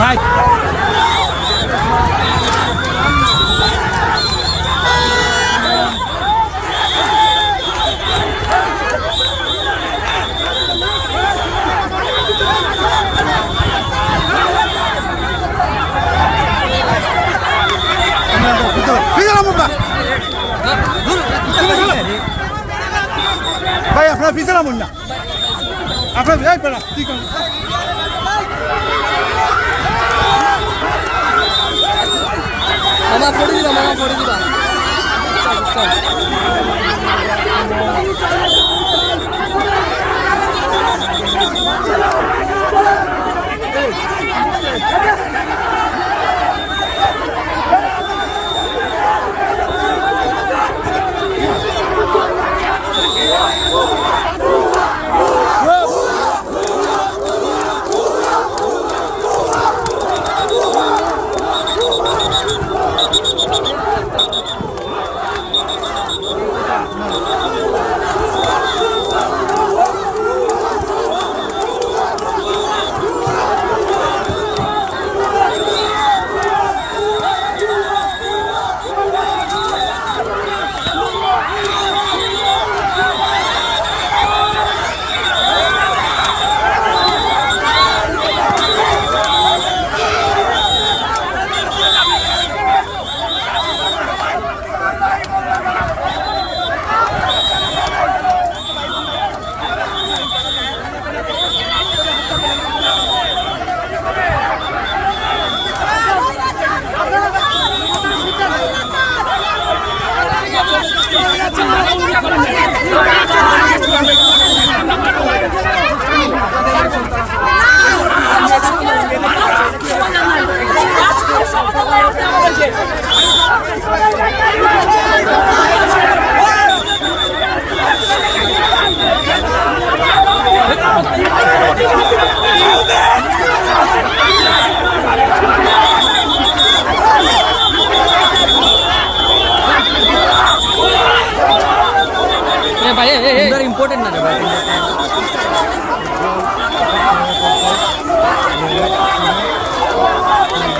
ভাই। ভাই আপনার পিছনে নামুন না। আপনার এই পেলা ঠিক আছে পড়ে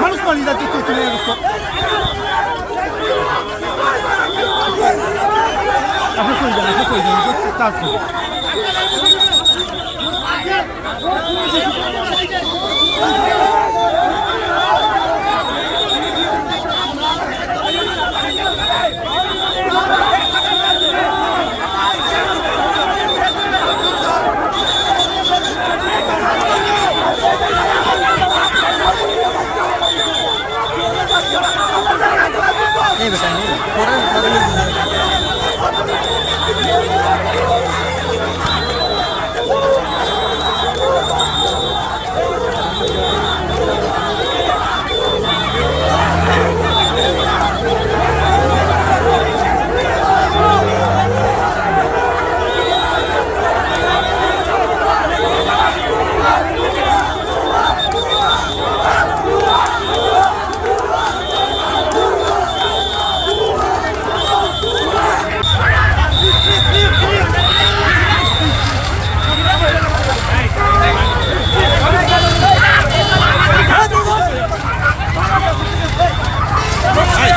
মানুষ মারি যাচ্ছে তুই চলে যাচ্ছ আপনি বেটা নে পড়ে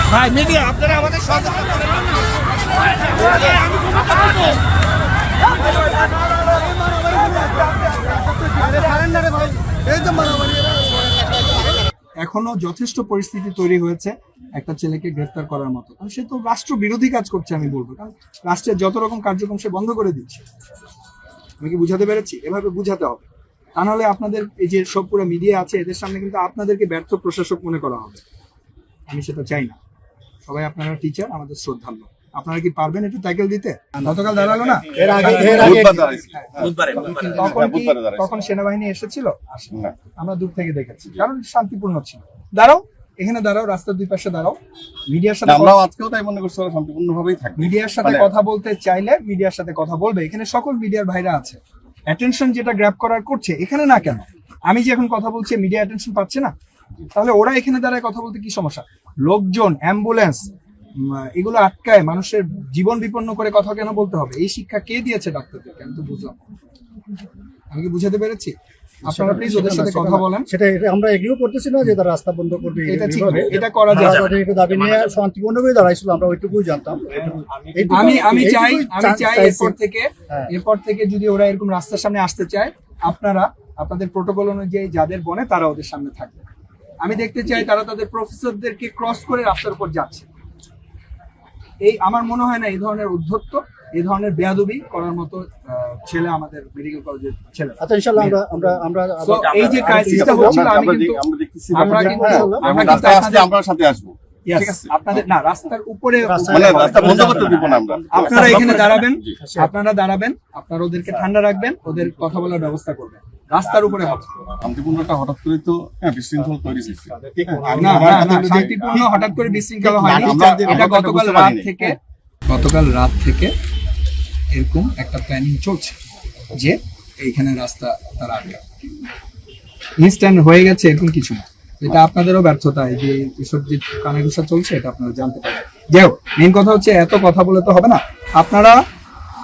ভাই মিডিয়া, আপনারা আমাদের এখনও যথেষ্ট পরিস্থিতি তৈরি হয়েছে একটা ছেলেকে গ্রেফতার করার মতো। কারণ সে তো রাষ্ট্র বিরোধী কাজ করছে, আমি বলব। কারণ রাষ্ট্রের যত রকম কার্যক্রম সে বন্ধ করে দিচ্ছে আমি কি বুঝাতে পেরেছি? এভাবে বুঝাতে হবে। তা নাহলে আপনাদের এই যে সব পুরো মিডিয়া আছে, এদের সামনে কিন্তু আপনাদেরকে ব্যর্থ প্রশাসক মনে করা হবে। আমি সেটা চাই না। সবাই আপনারা টিচার আমাদের শ্রদ্ধান্য আপনারা কি পারবেন একটু ট্যাকেল দিতে? গতকাল দাঁড়াল না? এর আগে এর আগে বুধবার দাঁড়াইছি। তখন কি তখন সেনাবাহিনী এসেছিল? আমরা দূর থেকে দেখেছি। কারণ শান্তিপূর্ণ ছিল। দাঁড়াও এখানে দাঁড়াও রাস্তার দুই পাশে দাঁড়াও। মিডিয়ার সাথে আমরাও আজকেও তাই মনে করছি ওরা শান্তিপূর্ণ ভাবেই থাকবে। মিডিয়ার সাথে মানে- কথা বলতে চাইলে মিডিয়ার সাথে কথা বলবে। এখানে সকল মিডিয়ার ভাইরা আছে। অ্যাটেনশন যেটা গ্র্যাব করার করছে এখানে না কেন? আমি যে এখন কথা বলছি মিডিয়া অ্যাটেনশন পাচ্ছে না? তাহলে ওরা এখানে দাঁড়ায় কথা বলতে কি সমস্যা? লোকজন অ্যাম্বুলেন্স এগুলো আটকায় মানুষের জীবন বিপন্ন করে কথা কেন বলতে হবে? এই শিক্ষা কে দিয়েছে ডাক্তারদেরকে? আমি তো বুঝলাম না। আমি কি বুঝাতে পেরেছি? আপনারা প্লিজ ওদের সাথে কথা বলেন। সেটা আমরা এগ্রিও করতেছি না যে তারা রাস্তা বন্ধ করবে এটা ঠিক এটা করা যায় তাদের একটু দাবি নিয়ে শান্তিপূর্ণভাবে দাঁড়াইছিল আমরা ওইটুকুই জানতাম। আমি আমি চাই আমি চাই এরপর থেকে হ্যাঁ। এরপর থেকে যদি ওরা এরকম রাস্তার সামনে আসতে চায় আপনারা আপনাদের প্রোটোকল অনুযায়ী যাদের বনে তারা ওদের সামনে থাকবে। আমি দেখতে চাই তারা তাদের প্রফেসরদেরকে ক্রস করে রাস্তার উপর যাচ্ছে। এই আমার মনে হয় না এই ধরনের উদ্ধত্ত এই ধরনের বেয়াদবি করার মতো আহ, ছেলে আমাদের মেডিকেল কলেজের ছেলে। আচ্ছা ইনশাল্লাহ আমরা আমরা আমরা এই যে ক্রাইসিসটা হচ্ছিল আমি আমরা কিন্তু আমরা দেখতেছি আমরা কিন্তু হ্যাঁ, আমরা আমরা কিন্তু রাস্তায় আসলে আমরা সাথে আসব। Yes, ঠিক আছে। আপনাদের না রাস্তার উপরে মানে রাস্তা বন্ধ করতে দিব না আমরা। আপনারা এখানে দাঁড়াবেন আপনারা দাঁড়াবেন আপনারা ওদেরকে ঠান্ডা রাখবেন ওদের কথা বলার ব্যবস্থা করবেন। রাস্তার উপরে হবে শান্তিপূর্ণটা হঠাৎ করে তো হ্যাঁ বিশৃঙ্খল তৈরি হ্যাঁ, না শান্তিপূর্ণ হঠাৎ করে বিশৃঙ্খলা হয়নি। এটা গতকাল রাত থেকে গতকাল রাত থেকে এরকম একটা প্ল্যানিং চলছে যে এইখানে রাস্তা তারা ইনস্ট্যান্ট হয়ে গেছে এরকম কিছু না। এটা আপনাদেরও ব্যর্থতা এই যে এসব যে কানাঘুষা চলছে এটা আপনারা জানতে পারবেন। যাই হোক মেন কথা হচ্ছে এত কথা বলে তো হবে না। আপনারা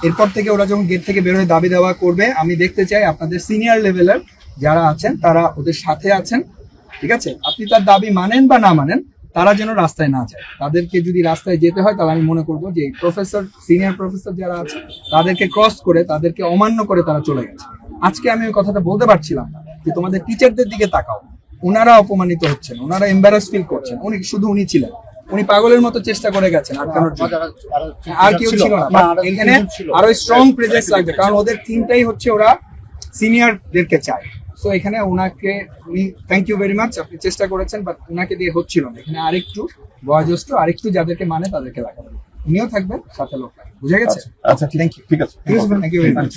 এরপর থেকে ওরা যখন গেট থেকে বের হয়ে দাবি দেওয়া করবে, আমি দেখতে চাই আপনাদের সিনিয়র লেভেলের যারা আছেন, তারা ওদের সাথে আছেন, ঠিক আছে? আপনি তার দাবি মানেন বা না মানেন, তারা যেন রাস্তায় না যায়। তাদেরকে যদি রাস্তায় যেতে হয়, তাহলে আমি মনে করব যে প্রফেসর সিনিয়র প্রফেসর যারা আছে, তাদেরকে ক্রস করে, তাদেরকে অমান্য করে তারা চলে গেছে। আজকে আমি ওই কথাটা বলতে পারছিলাম না যে তোমাদের টিচারদের দিকে তাকাও। ওনারা অপমানিত হচ্ছেন, ওনারা এম্বারাস ফিল করছেন। উনি, শুধু উনি ছিলেন। উনি পাগলের মতো চেষ্টা করে গেছেন আটকানোর জন্য আর কেউ ছিল না। এখানে আরও স্ট্রং প্রেজেন্স লাগবে কারণ ওদের থিমটাই হচ্ছে ওরা সিনিয়রদেরকে চায়। সো এখানে ওনাকে উনি থ্যাংক ইউ ভেরি মাচ আপনি চেষ্টা করেছেন বাট ওনাকে দিয়ে হচ্ছিল না। এখানে আরেকটু বয়োজ্যেষ্ঠ আরেকটু যাদেরকে মানে তাদেরকে লাগাবেন উনিও থাকবেন সাথে লোক বুঝে গেছে? আচ্ছা ঠিক থ্যাংক ইউ ঠিক আছে। Thank you very much